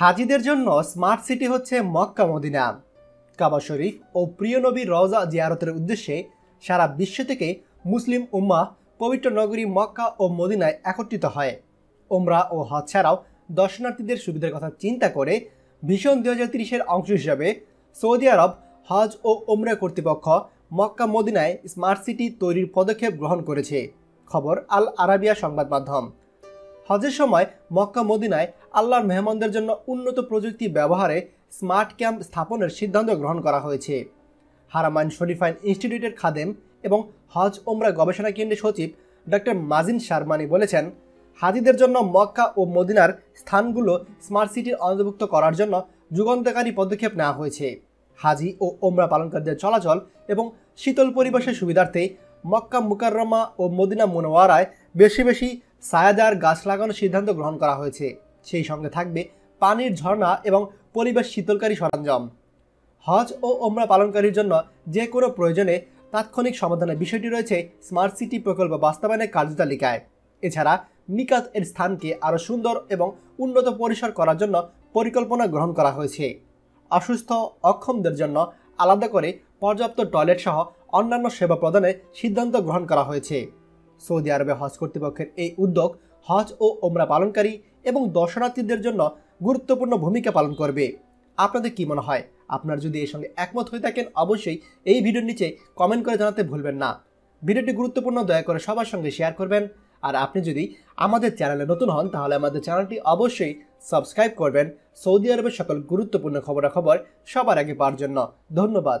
হাজিদের জন্য smart city হচ্ছে মক্কা মদিনা। কাবা শরীফ ও প্রিয় নবী রওজা জিয়ারতের উদ্দেশ্যে সারা বিশ্ব থেকে মুসলিম উম্মা পবিত্র নগরী মক্কা ও মদিনায় একত্রিত হয়। ওমরা ও হজ ছাড়াও দর্শনার্থীদের সুবিধার কথা চিন্তা করে ভীষণ দুই হাজার তিরিশের অংশ হিসাবে সৌদি আরব হজ ও ওমরা কর্তৃপক্ষ মক্কা মদিনায় স্মার্ট সিটি তৈরির পদক্ষেপ গ্রহণ করেছে। খবর আল আরাবিয়া সংবাদ মাধ্যম। হজের সময় মক্কা মদিনায় আল্লাহর মেহমানদের জন্য উন্নত প্রযুক্তি ব্যবহারে স্মার্ট ক্যাম্প স্থাপনের সিদ্ধান্ত গ্রহণ করা হয়েছে। হারামাইন শরীফাইন ইনস্টিটিউটের খাদেম এবং হজ ওমরা গবেষণা কেন্দ্রের সচিব ডক্টর মাজিন শারমানি বলেছেন, হাজিদের জন্য মক্কা ও মদিনার স্থানগুলো স্মার্ট সিটির অন্তর্ভুক্ত করার জন্য যুগান্তকারী পদক্ষেপ নেওয়া হয়েছে। হাজি ও ওমরা পালনকারীদের চলাচল এবং শীতল পরিবেশের সুবিধার্থে মক্কা মুকাররমা ও মদিনা মুনওয়ারায় বেশি বেশি ছায়াদার গাছ লাগানোর সিদ্ধান্ত গ্রহণ করা হয়েছে। সেই সঙ্গে থাকবে পানির ঝর্ণা এবং পরিবেশ শীতলকারী সরঞ্জাম। হজ ও ওমরা পালনকারীর জন্য যে কোনো প্রয়োজনে তাৎক্ষণিক সমাধানের বিষয়টি রয়েছে স্মার্ট সিটি প্রকল্প বাস্তবায়নের কার্যতালিকায়। এছাড়া মিকাত এর স্থানকে আরও সুন্দর এবং উন্নত পরিসর করার জন্য পরিকল্পনা গ্রহণ করা হয়েছে। অসুস্থ অক্ষমদের জন্য আলাদা করে পর্যাপ্ত টয়লেট সহ অন্যান্য সেবা প্রদানের সিদ্ধান্ত গ্রহণ করা হয়েছে। সৌদি আরবে হজ কর্তৃপক্ষের এই উদ্যোগ হজ ও ওমরা পালনকারী এবং দর্শনার্থীদের জন্য গুরুত্বপূর্ণ ভূমিকা পালন করবে। আপনাদের কি মনে হয়? আপনার যদি এর সঙ্গে একমত হয়ে থাকেন, অবশ্যই এই ভিডিওর নিচে কমেন্ট করে জানাতে ভুলবেন না। ভিডিওটি গুরুত্বপূর্ণ, দয়া করে সবার সঙ্গে শেয়ার করবেন। আর আপনি যদি আমাদের চ্যানেলে নতুন হন, তাহলে আমাদের চ্যানেলটি অবশ্যই সাবস্ক্রাইব করবেন। সৌদি আরবের সকল গুরুত্বপূর্ণ খবরাখবর সবার আগে পাওয়ার জন্য। ধন্যবাদ।